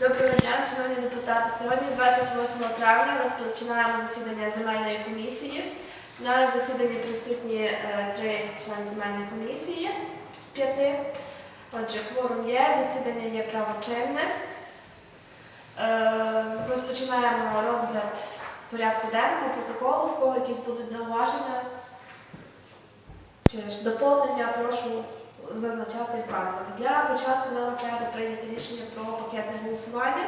Доброго дня, шановні депутати. Сьогодні, 28 травня, розпочинаємо засідання земельної комісії. На засіданні присутні е, три члени земельної комісії з п'яти. Отже, кворум є, засідання є правочинне. Е, Розпочинаємо розгляд порядку денного, протоколу, в кого якісь будуть зауваження чи ж доповнення, прошу зазначати і вказувати. Для початку нам треба прийняти рішення про пакетне голосування.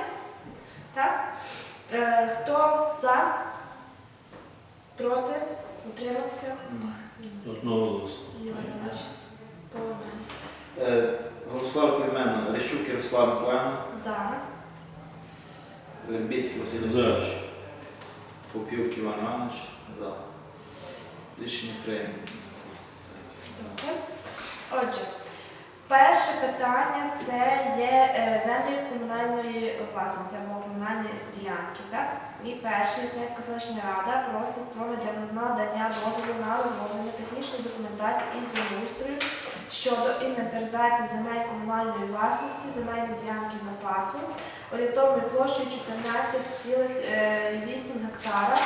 Так? Е, хто за? Проти? Утримався? Одноголосно. Юрій Іванович. Поодинок. Е, Голосували поіменно Рещук Ярослав Миколаївна, За. Вербіцький Василь За. Васильович, Попівки Іван Іванович, за. Рішення прийнято. Добре. Отже, перше питання це є е, землі комунальної власності або комунальні ділянки. Так? І перше Яснецька селищна рада просить про надання дозволу на розроблення технічної документації із землеустрою щодо інвентаризації земель комунальної власності, земельної ділянки запасу, орієнтовною площею 14,8 гектара.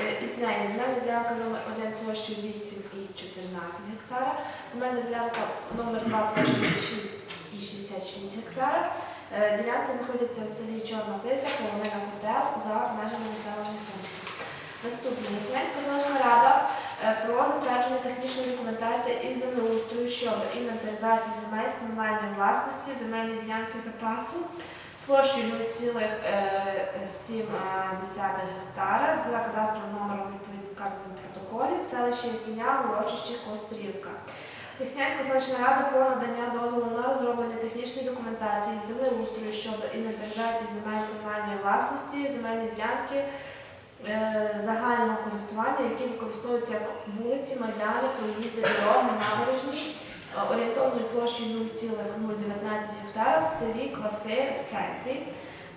Е, Із неї земельна ділянка номер 1 площею 8 і 14 гектара, земельна ділянка номер 2 площею 6 і 66 гектара. Е, Ділянки знаходяться в селі Чорна Тиса, половина котел за межами населених пунктів. Наступне Яснецька селищна рада е, про затвердження технічної документації із землеустрою щодо інвентаризації земель комунальної власності, земельної ділянки запасу площею 0,7 гектара за кадастровим номером відповідно вказаному в протоколі в селищі Ясеня, урочищі Кострівка. Яснянська селищна рада про надання дозволу на розроблення технічної документації землеустрою щодо інвентаризації земель комунальної власності, земельні ділянки е, загального користування, які використовуються як вулиці, майдани, проїзди, дороги, набережні, е, орієнтовною площею 0,019 гектара в селі Кваси в центрі.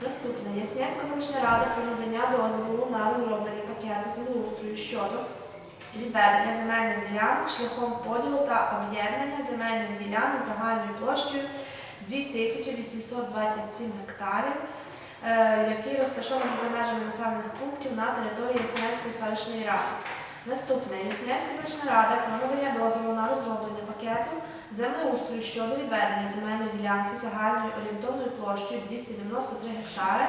Наступне Яснянська селищна рада про надання дозволу на розроблення пакету землеустрою щодо відведення земельних ділянок шляхом поділу та об'єднання земельних ділянок загальною площею 2827 гектарів, е, які розташовані за межами населених пунктів на території Яснянської селищної ради. Наступне Яснянська селищна рада про надання дозволу на розроблення пакету землеустрою щодо відведення земельної ділянки загальною орієнтовною площею 293 гектари,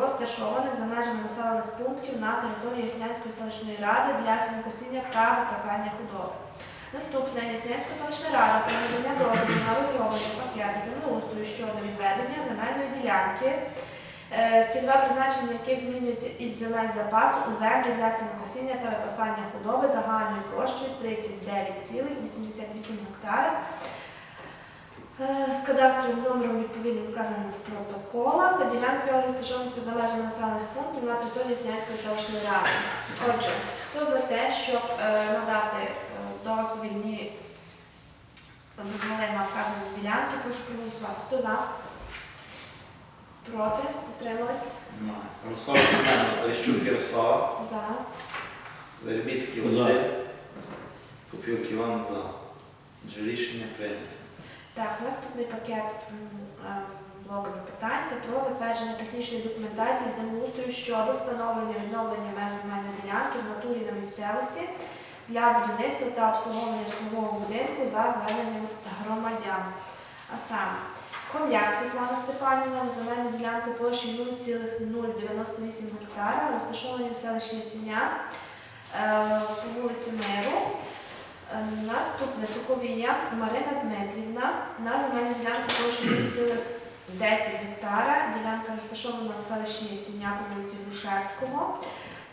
розташованих за межами населених пунктів на території Яснянської селищної ради для сінокосіння та випасання худоби. Наступне Яснянська селищна рада про надання дозволу на розроблення пакету землеустрою щодо відведення земельної ділянки, цільове призначення яких змінюється із земель запасу у землі для сінокосіння та випасання худоби загальною площею 39,88 гектарів. Е, З кадастровим номером відповідно вказаним в протоколах. Ділянки розташовуються за межами населених пунктів на території Снянської селищної ради. Отже, хто за те, щоб е, надати е, дозвільні дозволи на вказані ділянки, прошу проголосувати. Хто за? Проти? Утримались? Немає. Голосували поіменно Рещук Ярослав, За. Вербіцький. Василь, Попівки Іван, за. Отже, рішення прийнято. Так, наступний пакет м, е, блоку запитань це про затвердження технічної документації землеустрою щодо встановлення відновлення меж земельної ділянки в натурі на місцевості для будівництва та обслуговування житлового будинку за зверненням громадян. А саме Хом'як Світлана Степанівна на земельну ділянку площею 0,098 гектара, розташовані в селищі Ясеня е, по вулиці Миру. Е, Наступне Суховія Марина Дмитрівна на земельну ділянку площею 0,10 гектара. Ділянка розташована в селищі Ясеня по вулиці Грушевського.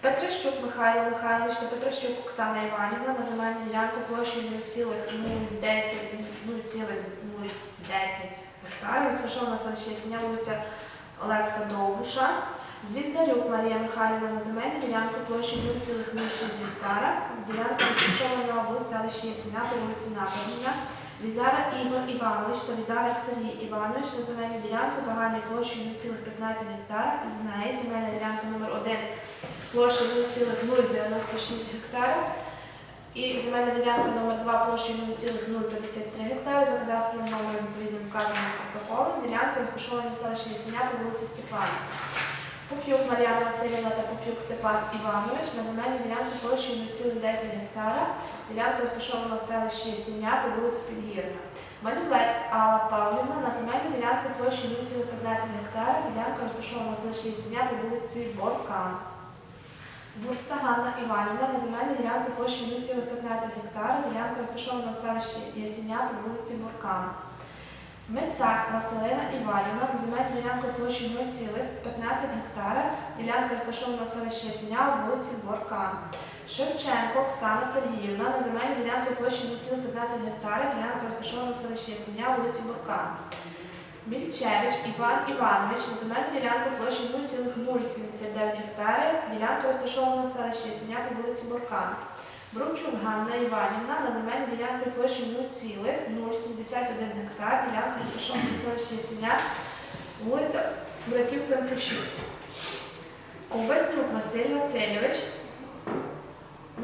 Петрищук Михайло Михайлович та Петрищук Оксана Іванівна на земельну ділянку площею 0,010 0,010 гектара. Розташована селищі вулиця Олекса Довбуша. Звіздарюк Марія Михайлівна на земельну ділянку площею 0,06 гектара. Ділянка розташована в селищі Ясеня по вулиці Набережна. Візавер Ігор Іванович та Візавер Сергій Іванович на земельну ділянку загальною площею 0,15 гектара. З неї земельна ділянка номер 1 площею 0,096 гектара. І земельна ділянка номер 2 площею 0,053 гектари за кадастровим номером відповідно вказаним протоколом. Ділянка розташована в селищі Ясеня по вулиці Степана. Поп'юк Мар'яна Васильівна та Поп'юк Степан Іванович на земельну ділянку площею 0,10 гектара. Ділянка розташована в селищі Ясеня по вулиці Підгірна. Манюлець Алла Павлівна на земельну ділянку площею 0,15 гектара. Ділянка розташована в селищі Ясеня по вулиці Боркан. Бурста Ганна Іванівна на земельну ділянку площею 0,15 гектара. Ділянка розташована в селищі Ясеня по вулиці Буркан. Мецак Василина Іванівна на земельну ділянку площею 0,15 гектара. Ділянка розташована в селищі Ясеня по вулиці Боркан. Шевченко Оксана Сергіївна на земельну ділянку площею 0,15 гектара. Ділянка розташована в селищі Ясеня вулиці Буркан. Мільчевич Іван Іванович на земельну ділянку площею 0,079 гектари. Ділянка розташована в селищі по вулиці Буркан. Брумчук Ганна Іванівна на земельну ділянку площею 0,071 гектар. Ділянка розташована в селищі Ясеня, вулиця Братів Темпушів. Ковбаснюк Василь Васильович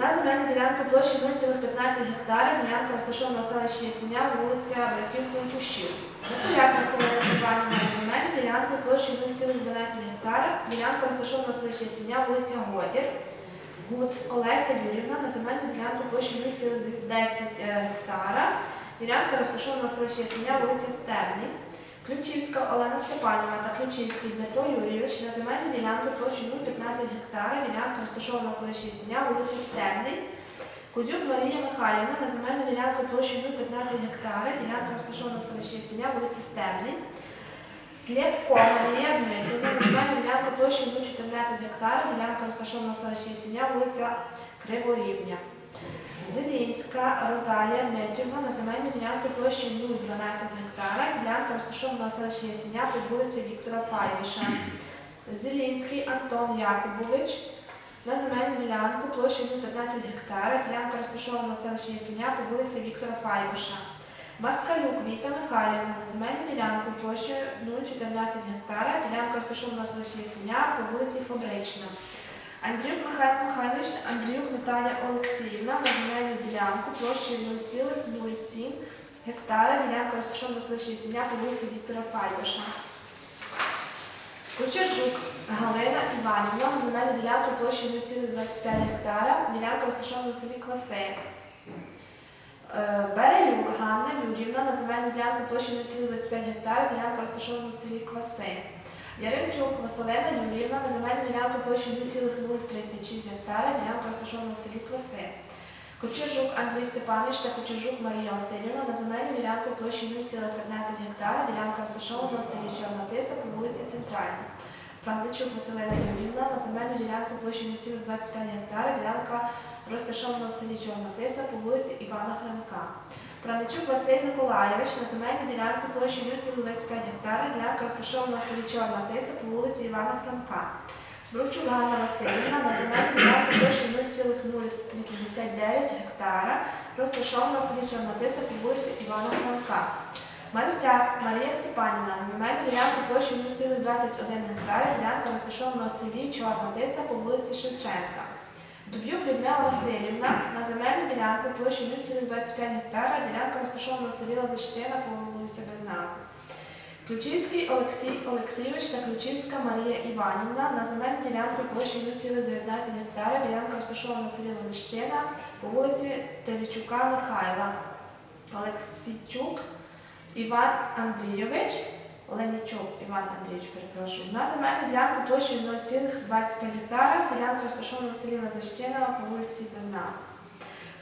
на земельну ділянку площею 0,15 гектара. Ділянка розташована в селищі Ясеня, вулиця Братів Темпушів. Миколяк Василина Іванівна на земельну ділянку площею 0,12 гектара. Ділянка розташована в селищі Ясеня, вулиця Годір. Гуц Олеся Юрівна на земельну ділянку площею 0,10 гектара. Ділянка розташована в селищі Ясеня, вулиця Стебний. Ключівська Олена Степанівна та Ключівський Дмитро Юрійович на земельну ділянку площею 0,15 гектара. Ділянка розташована в селищі Ясеня, вулиця Стебний. Кузюк Марія Михайлівна на земельну ділянку площею 0,15 гектара. Ділянка розташована в селищі Ясеня, вулиця Стебний. Слєпко Марія Дмитрівна на земельну ділянку площею 0,14 гектара. Ділянка розташована в селищі Ясеня, вулиця Криворівня. Зелінська Розалія Дмитрівна на земельну ділянку площею 0,12 гектара. Ділянка розташована в селищі Ясеня по вулиці Віктора Файбіша. Зелінський Антон Якубович на земельну ділянку площею 0,15 гектара. Ділянка розташована в селищі Ясеня по вулиці Віктора Файбіша. Маскалюк Віта Михайлівна на земельну ділянку площею 0,14 гектара. Ділянка розташована в селищі Ясеня по вулиці Фабрична. Андрюк Михайло Михайлович, Наталя Олексіївна на земельну ділянку площею 0,07 гектара. Ділянка розташована в селищі Ясеня по вулиці Віктора Файбаша. Кучержук Галина Іванівна на земельну ділянку площею 0,25 гектара. Ділянка розташована в селі Квасе. Е, Берелюк Ганна Юрівна на земельну ділянку площею 0,25 гектара. Ділянка розташована в селі Квасе. Яремчук Василена Юрівна на земельну ділянку площею 0,036 гектара. Ділянка розташована в селі Квасе. Кочержук Андрій Степанович та Кочержук Марія Васильівна на земельну ділянку площею 0,15 гектара. Ділянка розташована в селі Чорна Тиса по вулиці Центральній. Правничук Василина Юрівна на земельну ділянку площею 0,25 гектара. Ділянка розташована в селі Чорна Тиса по вулиці Івана Франка. Правничук Василь Миколайович на земельну ділянку площею 0,25 гектара. Ділянка розташована в селі Чорна Тиса по вулиці Івана Франка. Бручук Ганна Васильівна на земельну ділянку площею 0,089 гектара. Розташована в селі Чорна Тиса по вулиці Івана Франка. Марусяк Марія Степанівна на земельну ділянку площею 0,21 гектара. Ділянка розташована в селі Чорна Тиса по вулиці Шевченка. Дуб'юк Людмила Васильівна на земельну ділянку площею 0,25 гектара. Ділянка розташована в селі Лазищина по вулиці без назви. Ключівський Олексій Олексійович та Ключівська Марія Іванівна на земельну ділянку площею 0,19 гектара. Ділянка розташована в селі Лазищина по вулиці Телічука Михайла. Олексійчук Іван Андрійович. Ленічук Іван Андрійович, перепрошую. На земельну ділянку площею 0,25 гектара. Ділянка розташована в селі Лазищина по вулиці без назви.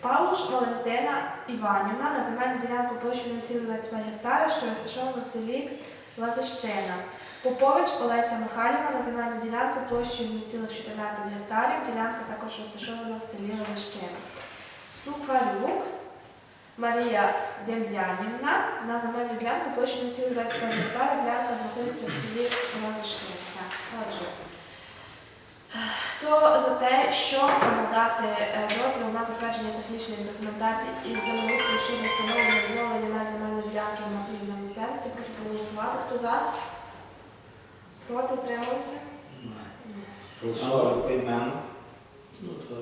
Павлуш Валентина Іванівна на земельну ділянку площею 0,25 гектара, що розташована в селі Лазищина. Попович Олеся Михайлівна на земельну ділянку площею 0,14 гектарів. Ділянка також розташована в селі Лазищина. Сухарюк Марія Дем'янівна на земельну ділянку площею 0,25 гектара. Ділянка знаходиться в селі Лазищина. Отже, Хто за те, щоб надати е, дозвіл на затвердження технічної документації із землеустрою щодо встановлення відновлення на земельної ділянки в натурі на місцевості, прошу проголосувати. Хто за? Проти утрималися? Голосували поіменно. Ну, та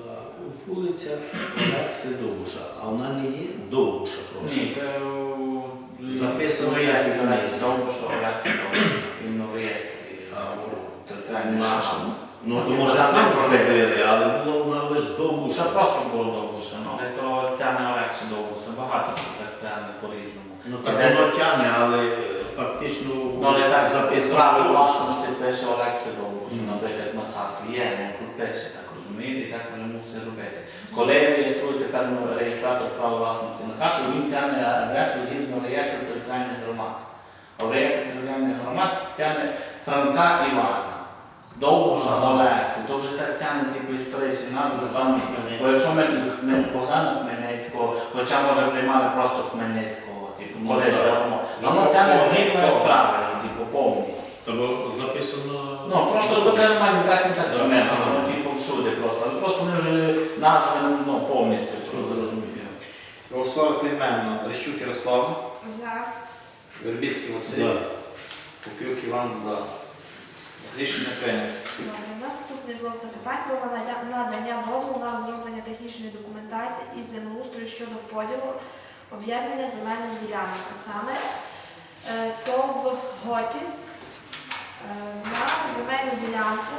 вулиця Олекси Довбуша, а вона не є Довбуша просто. Ні, це Записано як місце. Довбуша, Олекса Довбуша. Він в реєстрі. А, Територіальний Нашому. Ну, то може там зробили. але було вона лише Це просто було Довбуша, ну, але то тяне Олекса Довбуша. Багато що так тяне по-різному. Ну так воно тягне, але фактично Ну, але так записано. право Довбуша. власності пише Олекса Довбуша, наприклад, на хату. Є, ну, тут пише, так і так вже мусить робити. Коли реєструєте певно реєстратор права власності на хату, він тягне адресу згідно реєстру територіальних громад. А в реєстрі територіальних громад тягне Франка Івана. Довбуша Олекса. То вже так тягне типу історичні назви самі. Бо якщо ми, Богдана Хмельницького, хоча може приймали просто Хмельницького, типу, Ну, коли давно. Ну, Воно тягне повний. правильно, типу, повний. Тому записано. Ну, просто тебе немає так не так назви ну, повністю, щоб зрозуміти. Голосували поіменно. Рещук Ярослав, За. Вербіцький Василь, За. Попюк Іван за. Рішення прийнято. Добре, наступний блок запитань про надання- надання дозволу на розроблення технічної документації із землеустрою щодо поділу об'єднання земельних ділянок. А саме е, ТОВ Готіс е, на земельну ділянку,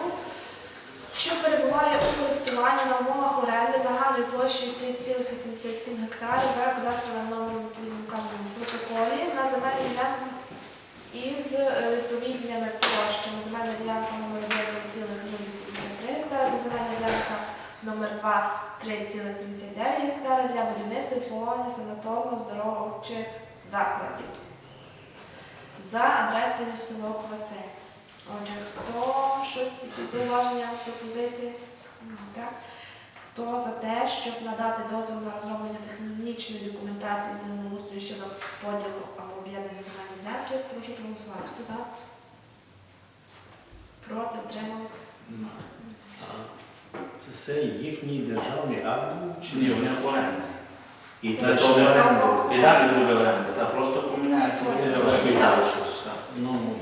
що перебуває у користуванні на умовах оренди загальною площею 3,87 гектарів за кадастровим номером вказаному протоколі на земельну ділянку із е, відповідними площами. Земельна ділянка номер 1 0,083 гектара та земельна ділянка номер 2 3,79 гектара для будівництва і обслуговування санаторно-здоровчих закладів за адресою село Кваси. Отже, хто щось якісь зауваження, пропозиції? Так. Хто за те, щоб надати дозвіл на розроблення технічної документації з землеустрою щодо поділу або об'єднання земельної ділянки, прошу проголосувати. Хто за? Проти, утримались? А Це все їхній державний акт був чи Ні, у них оренда. І Це далі Це що, оренда. І далі буде оренда, та просто поміняється. Ой, буде оренда. щось. так. Ну, ну,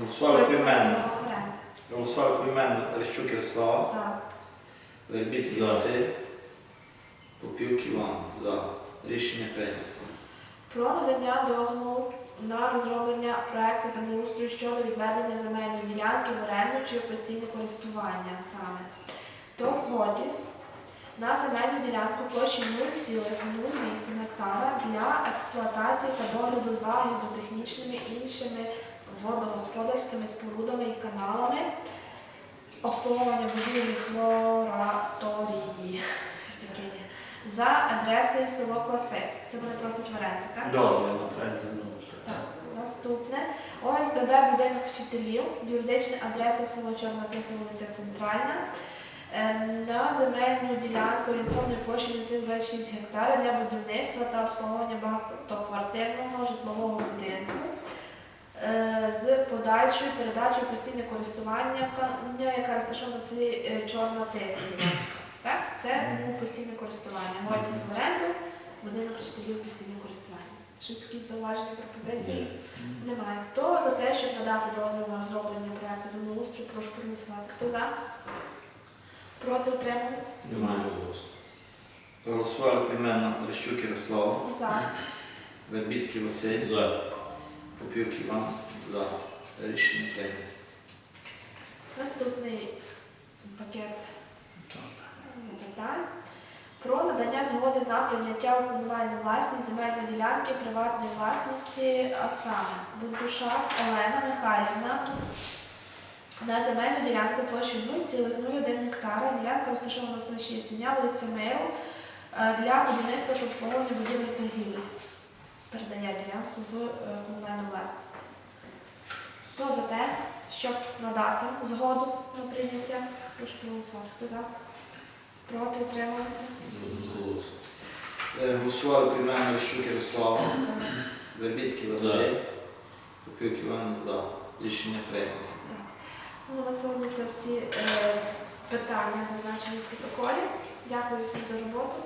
Голосували поіменно. Голосували поіменно. Рещук Ярослав, За. Вербіцький За. Василь, Попюк Іван за. Рішення прийнято. Про надання дозволу на розроблення проекту землеустрою щодо відведення земельної ділянки в оренду чи в постійне користування саме. ТОВ Готіс на земельну ділянку площі 0,08 гектара для експлуатації та догляду за гідротехнічними іншими водогосподарськими спорудами і каналами, обслуговування будівлі є. За адресою село Кваси. Це вони просять в оренду, так? Добре, ну, Так. Наступне. ОСББ будинок вчителів, юридична адреса село Чорна Тиса, вулиця Центральна. Е, На земельну ділянку орієнтовної площі 26 гектарів для будівництва та обслуговування багатоквартирного житлового будинку з подальшою передачею постійне користування, ка- яка розташована в селі е, Чорна Тиса. Так, це ну, постійне користування. Готіс в оренду, будинок вчителів постійне користування. Щось якісь зауваження, пропозиції? Немає. Хто за те, щоб надати дозвіл на розроблення проекту землеустрою, прошу проголосувати. Хто за? Проти утримались? Немає голосу. Голосували поіменно. Рещук Ярослав, За. Вербіцький Василь, За. Попюк Іван за. Рішення прийнято. Наступний пакет питань. Про надання згоди на прийняття у комунальну власність земельної ділянки приватної власності, а саме Бунтушак Олена Михайлівна на земельну ділянку площею 0,01 гектара. Ділянка розташована в селищі Ясеня, вулиця Миру, е, для будівництва та обслуговування будівель торгівлі. Передає ділянку в е, комунальну власність. Хто за те, щоб надати згоду на прийняття? Прошу проголосувати. Хто за? Проти утрималися? Е, Голосували поіменно. Рещук Ярослав, За. Вербіцький Василь, Попюк Іван за. Рішення прийнято. Ну, на сьогодні це всі е, питання зазначені в протоколі. Дякую всім за роботу.